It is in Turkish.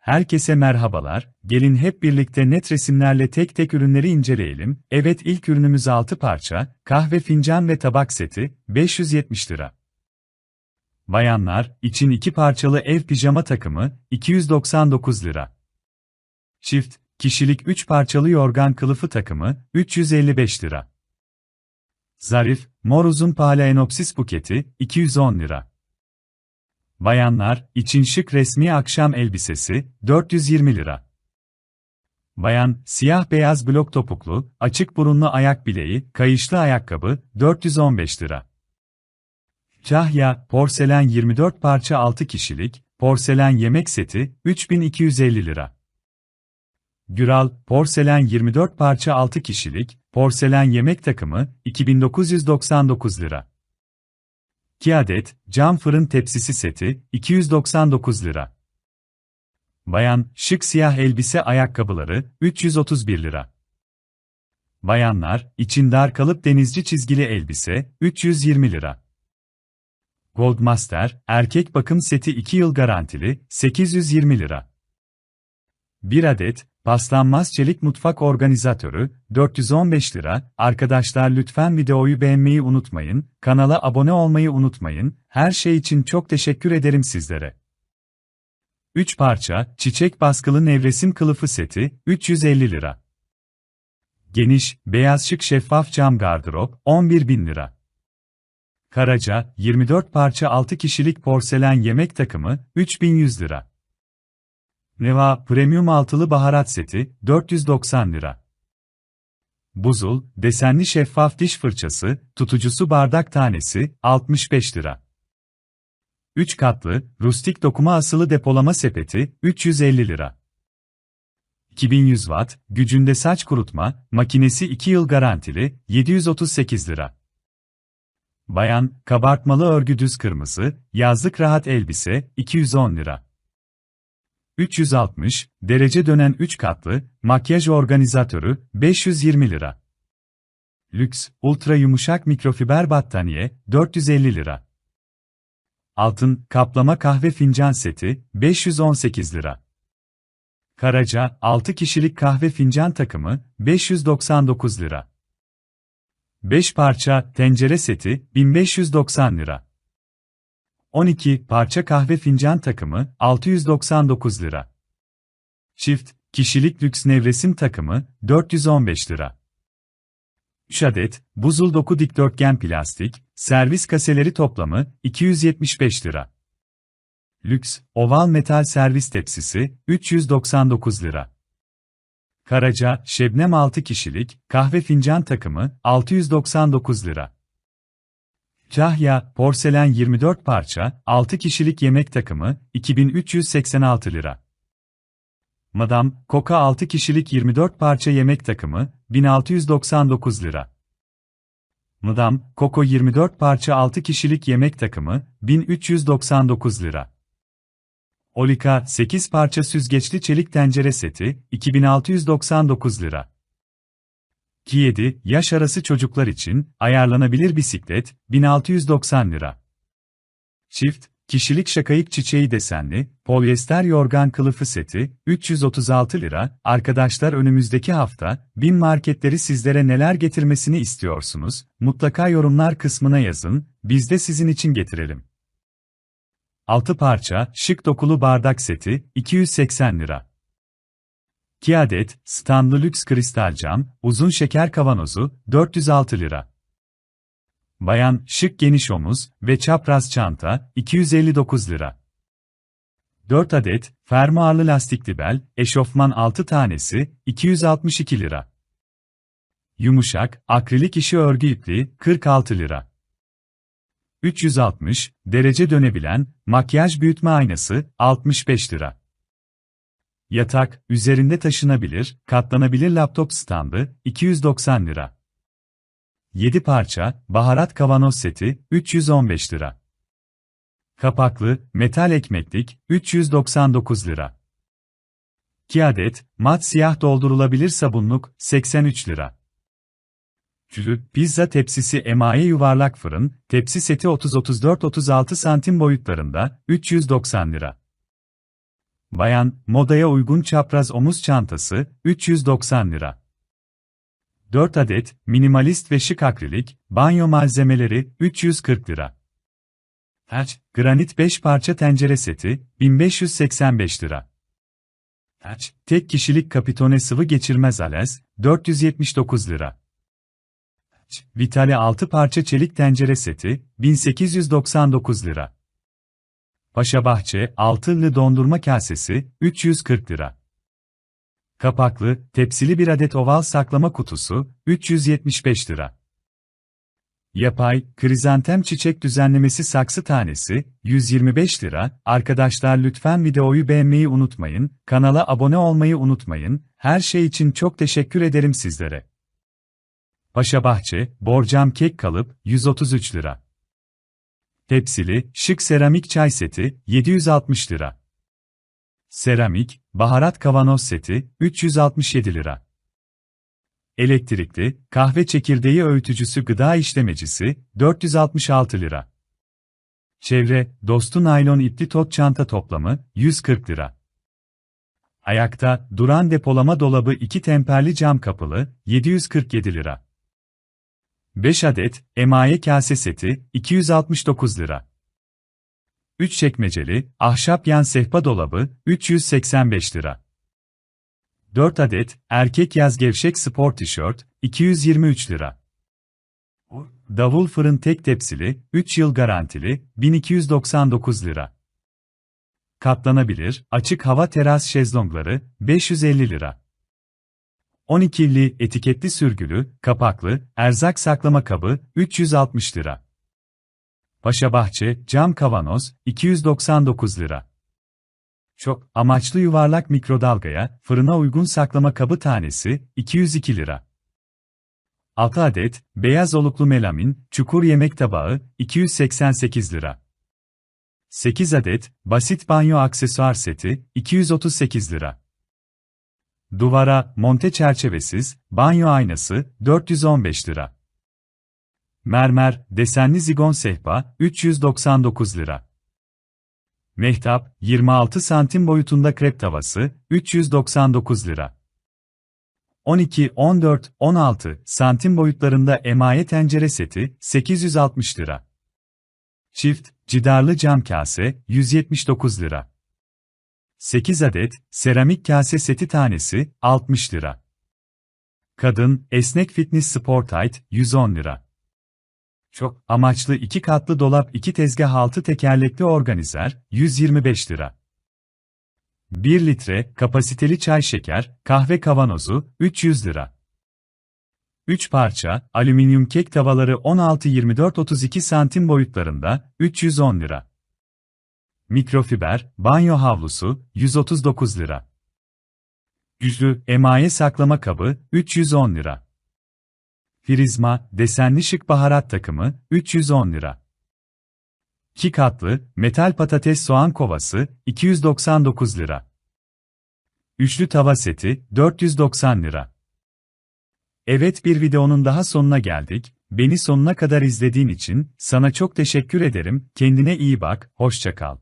Herkese merhabalar, gelin hep birlikte net resimlerle tek tek ürünleri inceleyelim. Evet ilk ürünümüz 6 parça, kahve fincan ve tabak seti, 570 lira. Bayanlar, için 2 parçalı ev pijama takımı, 299 lira. Çift, kişilik 3 parçalı yorgan kılıfı takımı, 355 lira. Zarif, mor uzun Phalaenopsis buketi, 210 lira. Bayanlar, için şık resmi akşam elbisesi, 420 lira. Bayan, siyah beyaz blok topuklu, açık burunlu ayak bileği, kayışlı ayakkabı, 415 lira. Kahya, porselen 24 parça 6 kişilik, porselen yemek seti, 3250 lira. Güral, porselen 24 parça 6 kişilik, porselen yemek takımı, 2999 lira. 2 adet, cam fırın tepsisi seti, 299 lira. Bayan, şık siyah elbise ayakkabıları, 331 lira. Bayanlar, için dar kalıp denizci çizgili elbise, 320 lira. Goldmaster, erkek bakım seti 2 yıl garantili, 820 lira. 1 adet, paslanmaz çelik mutfak organizatörü, 415 lira. Arkadaşlar lütfen videoyu beğenmeyi unutmayın, kanala abone olmayı unutmayın, her şey için çok teşekkür ederim sizlere. 3 parça, çiçek baskılı nevresim kılıfı seti, 350 lira. Geniş, beyaz şık şeffaf cam gardırop, 11 bin lira. Karaca, 24 parça 6 kişilik porselen yemek takımı, 3100 lira. Neva, premium altılı baharat seti, 490 lira. Buzul, desenli şeffaf diş fırçası, tutucusu bardak tanesi, 65 lira. 3 katlı, rustik dokuma asılı depolama sepeti, 350 lira. 2100 watt, gücünde saç kurutma, makinesi 2 yıl garantili, 738 lira. Bayan, kabartmalı örgü düz kırmızı, yazlık rahat elbise, 210 lira. 360, derece dönen 3 katlı, makyaj organizatörü, 520 lira. Lüks, ultra yumuşak mikrofiber battaniye, 450 lira. Altın, kaplama kahve fincan seti, 518 lira. Karaca, 6 kişilik kahve fincan takımı, 599 lira. 5 parça tencere seti 1590 lira. 12 parça kahve fincan takımı 699 lira. Çift kişilik lüks nevresim takımı 415 lira. 3 adet buzul doku dikdörtgen plastik servis kaseleri toplamı 275 lira. Lüks oval metal servis tepsisi 399 lira. Karaca, Şebnem 6 kişilik, kahve fincan takımı, 699 lira. Kahya, porselen 24 parça, 6 kişilik yemek takımı, 2386 lira. Madam, Koka 6 kişilik 24 parça yemek takımı, 1699 lira. Madam, Koko 24 parça 6 kişilik yemek takımı, 1399 lira. Olika 8 parça süzgeçli çelik tencere seti 2699 lira. 2-7 yaş arası çocuklar için ayarlanabilir bisiklet 1690 lira. Çift kişilik şakayık çiçeği desenli polyester yorgan kılıfı seti 336 lira. Arkadaşlar önümüzdeki hafta bin marketleri sizlere neler getirmesini istiyorsunuz? Mutlaka yorumlar kısmına yazın. Biz de sizin için getirelim. 6 parça, şık dokulu bardak seti, 280 lira. 2 adet, standlı lüks kristal cam, uzun şeker kavanozu, 406 lira. Bayan, şık geniş omuz ve çapraz çanta, 259 lira. 4 adet, fermuarlı lastikli bel, eşofman 6 tanesi, 262 lira. Yumuşak, akrilik işi örgü ipliği, 46 lira. 360 derece dönebilen makyaj büyütme aynası 65 lira. Yatak, üzerinde taşınabilir, katlanabilir laptop standı 290 lira. 7 parça baharat kavanoz seti 315 lira. Kapaklı metal ekmeklik 399 lira. 2 adet mat siyah doldurulabilir sabunluk 83 lira. Külü, pizza tepsisi emaye yuvarlak fırın, tepsi seti 30-34-36 santim boyutlarında, 390 lira. Bayan, modaya uygun çapraz omuz çantası, 390 lira. 4 adet, minimalist ve şık akrilik, banyo malzemeleri, 340 lira. Taç, granit 5 parça tencere seti, 1585 lira. Taç, tek kişilik kapitone sıvı geçirmez alez, 479 lira. Taç, Vitale 6 parça çelik tencere seti, 1899 lira. Paşabahçe, altılı dondurma kasesi, 340 lira. Kapaklı, tepsili bir adet oval saklama kutusu, 375 lira. Yapay, krizantem çiçek düzenlemesi saksı tanesi, 125 lira. Arkadaşlar lütfen videoyu beğenmeyi unutmayın, kanala abone olmayı unutmayın, her şey için çok teşekkür ederim sizlere. Paşabahçe, borcam kek kalıp, 133 lira. Tepsili, şık seramik çay seti, 760 lira. Seramik, baharat kavanoz seti, 367 lira. Elektrikli, kahve çekirdeği öğütücüsü gıda işlemecisi, 466 lira. Çevre, dostu naylon ipli tot çanta toplamı, 140 lira. Ayakta, duran depolama dolabı 2 temperli cam kapılı, 747 lira. 5 adet, emaye kase seti, 269 lira. 3 çekmeceli, ahşap yan sehpa dolabı, 385 lira. 4 adet, erkek yaz gevşek spor tişört, 223 lira. Davul fırın tek tepsili, 3 yıl garantili, 1299 lira. Katlanabilir, açık hava teras şezlongları, 550 lira. 12'li etiketli sürgülü, kapaklı, erzak saklama kabı, 360 lira. Paşabahçe, cam kavanoz, 299 lira. Çok amaçlı yuvarlak mikrodalgaya, fırına uygun saklama kabı tanesi, 202 lira. 6 adet, beyaz oluklu melamin, çukur yemek tabağı, 288 lira. 8 adet, basit banyo aksesuar seti, 238 lira. Duvara, monte çerçevesiz, banyo aynası, 415 lira. Mermer, desenli zigon sehpa, 399 lira. Mehtap, 26 santim boyutunda krep tavası, 399 lira. 12, 14, 16 santim boyutlarında emaye tencere seti, 860 lira. Çift, cidarlı cam kase, 179 lira. 8 adet, seramik kase seti tanesi, 60 lira. Kadın, esnek fitness sport tight, 110 lira. Çok amaçlı iki katlı dolap iki tezgah altı tekerlekli organizer, 125 lira. 1 litre, kapasiteli çay şeker, kahve kavanozu, 300 lira. 3 parça, alüminyum kek tavaları 16-24-32 santim boyutlarında, 310 lira. Mikrofiber, banyo havlusu, 139 lira. Yüzlü, emaye saklama kabı, 310 lira. Prizma, desenli şık baharat takımı, 310 lira. 2 katlı, metal patates soğan kovası, 299 lira. Üçlü tava seti, 490 lira. Evet bir videonun daha sonuna geldik. Beni sonuna kadar izlediğin için sana çok teşekkür ederim. Kendine iyi bak, hoşça kal.